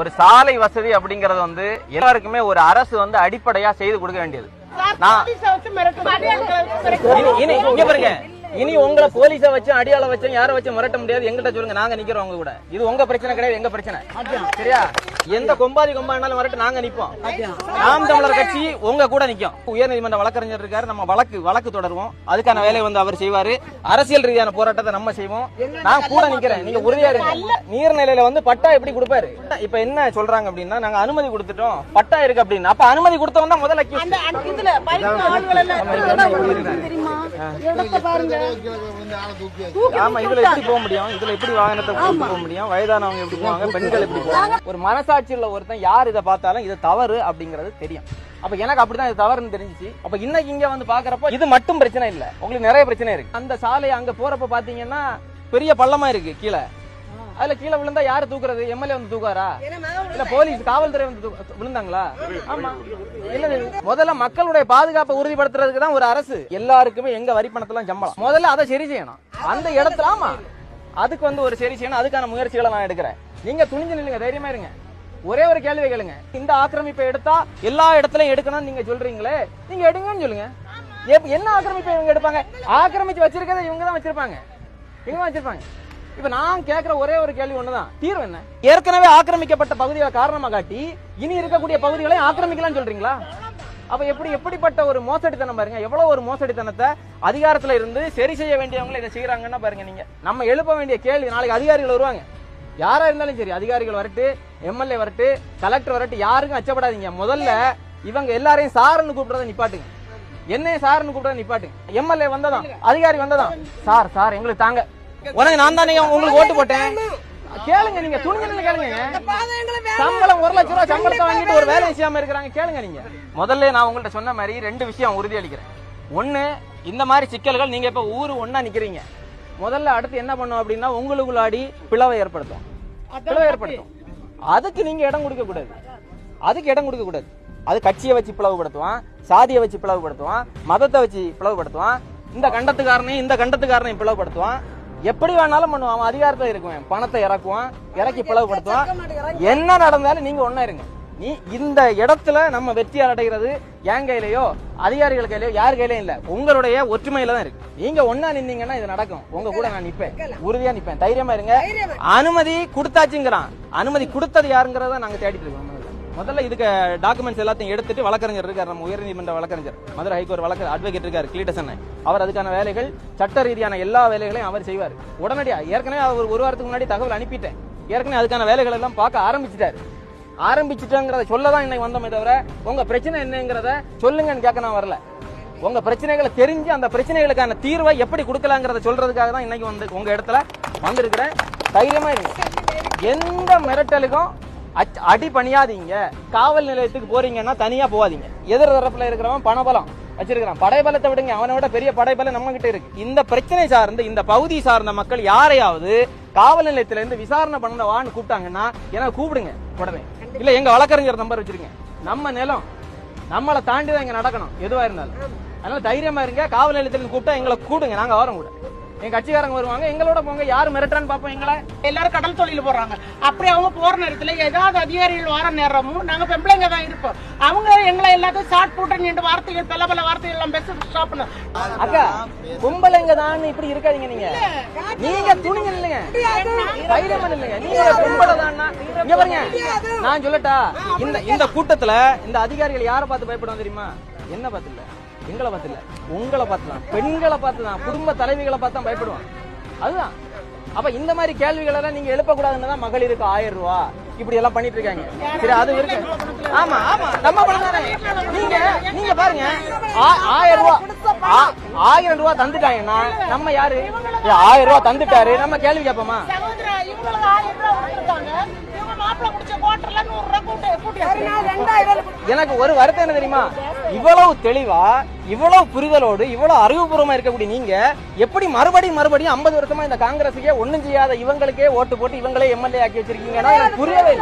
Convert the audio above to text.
ஒரு சாலை வசதி அப்படிங்கறது வந்து எல்லாருக்குமே ஒரு அரசு வந்து அடிப்படையா செய்து கொடுக்க வேண்டியது. நான் இங்க பாருங்க. இனி உங்களை போலீஸ வச்சு அடியாள வச்சு யார வச்சு மிரட்ட முடியாது. எங்கிட்ட சொல்லுங்க. நாங்க நிக்கிறோம் உங்க கூட. இது உங்க பிரச்சனை கிடையாது எங்க பிரச்சனை? சரியா? எந்த கொம்பாதி கொம்பாடினாலும் மிரட்டு நாங்க நிப்போம். நாம் தமிழர் கட்சி உங்க கூட நிக்கும். உயர்நீதிமன்ற வழக்கறிஞர் இருக்காரு. நம்ம வழக்கு வழக்கு தொடருவோம். அதுக்கான வேலையை வந்து அவர் செய்வாரு. அரசியல் ரீதியான போராட்டத்தை நம்ம செய்வோம். நான் கூட நிக்கிறேன். நீங்க உறுதியா இருங்க. நீர்நிலையில வந்து பட்டா எப்படி கொடுப்பாரு? இப்ப என்ன சொல்றாங்க அப்படின்னா நாங்க அனுமதி கொடுத்துட்டோம். பட்டா இருக்கு அப்படின்னு. அப்ப அனுமதி கொடுத்தவன் தான் முதல்ல பாருங்க. ஆமா இதுல எப்படி போக முடியும்? இதுல எப்படி வாகனத்தை போக முடியும்? வயதானவங்க எப்படி போவாங்க? பெண்கள் எப்படி போவாங்க? ஒரு மனசாட்சி உள்ள ஒருத்தன் யார் இதை பார்த்தாலும் இது தவறு அப்படிங்கிறது தெரியும். அப்ப எனக்கு அப்படிதான் இது தவறுன்னு தெரிஞ்சுச்சு. அப்ப இன்னைக்கு இங்க வந்து பாக்குறப்ப இது மட்டும் பிரச்சனை இல்ல. உங்களுக்கு நிறைய பிரச்சனை இருக்கு. அந்த சாலை அங்க போறப்ப பாத்தீங்கன்னா பெரிய பள்ளமா இருக்கு கீழே. அதுல கீழே விழுந்தா யாரு தூக்குறது? எம்எல்ஏ வந்து தூக்குவாரா? இல்ல போலீஸ் காவல்துறை வந்து விழுந்தாங்களா? ஆமா. இல்ல முதல்ல மக்களுடைய பாதுகாப்பை உறுதிப்படுத்துறதுக்கு தான் ஒரு அரசு. எல்லாருக்குமே எங்க வரி பணத்தெல்லாம் சம்பளம். முதல்ல அதை சரி செய்யணும். அந்த இடத்துல ஆமா. அதுக்கு வந்து ஒரு சரி செய்யணும். அதுக்கான முயற்சிகளை நான் எடுக்கிறேன். நீங்க துணிஞ்சு நில்லுங்க தைரியமா இருங்க. ஒரே ஒரு கேள்வி கேளுங்க. இந்த ஆக்கிரமிப்பை எடுத்தா எல்லா இடத்துலயும் எடுக்கணும்னு நீங்க சொல்றீங்களே நீங்க எடுங்கன்னு சொல்லுங்க. என்ன ஆக்கிரமிப்பை இவங்க எடுப்பாங்க? ஆக்கிரமிச்சு வச்சிருக்கதை இவங்க தான் வச்சிருப்பாங்க. இவங்க தான் வச்சிருப்பாங்க. இப்ப நான் கேக்குற ஒரே ஒரு கேள்வி ஒண்ணுதான். தீர்வு என்ன? ஏற்கனவே ஆக்கிரமிக்கப்பட்ட பகுதிகளை காரணமா காட்டி இனி இருக்கக்கூடிய பகுதிகளை ஆக்கிரமிக்கலாம் சொல்றீங்களா? அப்ப எப்படி எப்படிப்பட்ட ஒரு மோசடித்தனம் பாருங்க. எவ்வளவு ஒரு மோசடித்தனத்தை அதிகாரத்துல இருந்து சரி செய்ய வேண்டியவங்களை இதை செய்யறாங்கன்னா பாருங்க நீங்க. நம்ம எழுப்ப வேண்டிய கேள்வி நாளைக்கு அதிகாரிகள் வருவாங்க. யாரா இருந்தாலும் சரி அதிகாரிகள் வரட்டு எம்எல்ஏ வரட்டு கலெக்டர் வரட்டு யாருக்கும் அச்சப்படாதீங்க. முதல்ல இவங்க எல்லாரையும் சாருன்னு கூப்பிடுறத நிப்பாட்டுங்க. என்னையும் சாருன்னு கூப்பிடுறத நிப்பாட்டுங்க. எம்எல்ஏ வந்ததான் அதிகாரி வந்ததான் சார் சார் எங்களுக்கு தாங்க. உனக்கு நான் தானே உங்களுக்கு ஓட்டு போட்டேன்? கேளுங்க நீங்க துணிஞ்சு கேளுங்க. சம்பளம் ஒரு லட்சம் ரூபாய் சம்பளத்தை வாங்கிட்டு ஒரு வேலை செய்யாம இருக்கிறாங்க. கேளுங்க நீங்க. முதல்ல நான் உங்கள்ட்ட சொன்ன மாதிரி ரெண்டு விஷயம் உறுதி அளிக்கிறேன். ஒண்ணு இந்த மாதிரி சிக்கல்கள் நீங்க இப்ப ஊரு ஒண்ணா நிக்கிறீங்க. முதல்ல அடுத்து என்ன பண்ணும் அப்படின்னா உங்களுக்குள்ளாடி பிளவை ஏற்படுத்தும். பிளவை ஏற்படுத்தும். அதுக்கு நீங்க இடம் கொடுக்க கூடாது அதுக்கு இடம் கொடுக்க கூடாது அது கட்சியை வச்சு பிளவுபடுத்துவான் சாதியை வச்சு பிளவுபடுத்துவான் மதத்தை வச்சு பிளவுபடுத்துவான் இந்த கண்டத்துக்காரனையும் இந்த கண்டத்துக்காரனையும் பிளவுபடுத்துவான் எப்படி வேணாலும் பண்ணுவான்? அவன் அதிகாரத்துல இருக்குவேன். பணத்தை இறக்குவான் இறக்கி பிளவுபடுத்துவான். என்ன நடந்தாலும் நீங்க ஒண்ணா இருங்க. நீ இந்த இடத்துல நம்ம வெற்றி அடைகிறது என் கையிலயோ அதிகாரிகள் கையிலயோ யார் கையிலயும் இல்ல. உங்களுடைய ஒற்றுமையில தான் இருக்கு. நீங்க ஒண்ணா நின்னீங்கன்னா இது நடக்கும். உங்க கூட நான் நிப்பேன். உறுதியா நிப்பேன். தைரியமா இருங்க. அனுமதி கொடுத்தாச்சுங்கிறான். அனுமதி கொடுத்தது யாருங்கிறத நாங்க தேடிட்டு இருக்கோம். முதல்ல. இதுக்கு டாக்குமெண்ட்ஸ் எல்லாத்தையும் எடுத்துட்டு வழக்கறிஞர் இருக்கார் நம்ம உயர்நீதிமன்ற வழக்கறிஞர். மதுரை ஹைகோர்ட் வழக்கு அட்வொகேட் இருக்கார் கிளீட்டசன் அவர் அதுக்கான வேலைகள் சட்ட ரீதியான எல்லா வேலைகளையும் அவர் செய்வார். உடனடியாக ஏற்கனவே அவர் ஒரு வாரத்துக்கு முன்னாடி தகவல் அனுப்பிட்டேன். ஏற்கனவே அதுக்கான வேலைகள் எல்லாம் பார்க்க ஆரம்பிச்சிட்டாரு. ஆரம்பிச்சிட்டோங்கிறத சொல்ல தான் இன்னைக்கு வந்தோமே தவிர உங்க பிரச்சனை என்னங்கிறத சொல்லுங்கன்னு கேட்க நான் வரல. உங்க பிரச்சனைகளை தெரிஞ்சு அந்த பிரச்சனைகளுக்கான தீர்வை எப்படி கொடுக்கலாங்கிறத சொல்றதுக்காக தான் இன்னைக்கு வந்து உங்க இடத்துல வந்திருக்கிறேன். தைரியமா இருக்கு எந்த மிரட்டலுக்கும் அடி பணியாதீங்க காவல் நிலையத்துக்கு போறீங்கன்னா தனியா போகாதீங்க எதிர் தரப்புல இருக்கிறவன் பணபலம் வச்சிருக்கிறான். படைபலத்தை விடுங்க. அவனை விட பெரிய படைபலம் நம்ம கிட்ட இருக்கு. இந்த பிரச்சனை சார்ந்து இந்த பகுதி சார்ந்த மக்கள் யாரையாவது காவல் நிலையத்துல இருந்து விசாரணை பண்ண வான்னு கூப்பிட்டாங்கன்னா எனக்கு கூப்பிடுங்க உடனே. இல்ல எங்க வழக்கறிஞர் நம்பர் வச்சிருங்க. நம்ம நிலம் நம்மளை தாண்டி தான் இங்க நடக்கணும் எதுவா இருந்தாலும். அதனால தைரியமா இருங்க. காவல் நிலையத்துல கூப்பிட்டா எங்களை கூடுங்க நாங்க வரோம் கூட. எங்க கட்சிக்காரங்க வருவாங்க எங்களோட போங்க யார் மிரட்டுறான்னு பாப்போம் எங்களை. எல்லாரும் கடல் தொழில் போறாங்க. அப்படி அவங்க போற நேரத்துல ஏதாவது அதிகாரிகள் வர நேரமும் நாங்க பெம்பளைங்க தான் இருப்போம். அவங்க எங்களை எல்லாத்தையும் ஷார்ட் போட்டு நின்று வார்த்தைகள் பல பல வார்த்தைகள் எல்லாம் பேச ஸ்டாப் பண்ண. அக்கா பொம்பளைங்க தான் இப்படி இருக்காதீங்க நீங்க. நீங்க துணிங்க இல்லைங்க தைரியமா இல்லைங்க நீங்க பொம்பளை தான்னா இங்க பாருங்க. நான் சொல்லட்டா இந்த இந்த கூட்டத்துல இந்த அதிகாரிகள் யாரை பார்த்து பயப்படுவாங்க தெரியுமா? என்ன பார்த்து எங்களை பார்த்து இல்ல உங்களை பார்த்து தான் பெண்களை பார்த்து தான் குடும்ப தலைவிகளை பார்த்து தான் பயப்படுவான். அதுதான். அப்ப இந்த மாதிரி கேள்விகள் எல்லாம் நீங்க எழுப்ப கூடாதுன்னு தான் மகளிருக்கு ஆயிரம் ரூபா. இப்படி எல்லாம் பண்ணிட்டு இருக்காங்க. சரி அது இருக்கு. ஆமா ஆமா. நம்ம பணம் தானே. நீங்க நீங்க பாருங்க. ஆ- ஆயிரம் ரூபா. ஆ- ஆயிரம் ரூபா தந்துட்டாங்கன்னா நம்ம யாரு? ஆயிரம் ரூபா தந்துட்டாரு. நம்ம கேள்வி கேட்போமா? சகோதரா இவங்களுக்கு ஆயிரம் ரூபாய் கொடுத்துருக்காங்க. இவங்க மாப்பிள்ளை குடிச்ச குவார்டர்ல நூறு ரூபாய் கூட்டு கூட்டி எனக்கு ஒரு வருத்தம் என்ன தெரியுமா? இவ்வளவு தெளிவா இவ்வளவு புரிதலோடு இவ்வளவு அறிவுபூர்வமா இருக்கக்கூடிய நீங்க எப்படி மறுபடியும் மறுபடியும் ஐம்பது வருஷமா இந்த காங்கிரஸுக்கே ஒண்ணும் செய்யாத இவங்களுக்கே ஓட்டு போட்டு இவங்களே எம்எல்ஏ ஆக்கி வச்சிருக்கீங்கன்னா புரியவே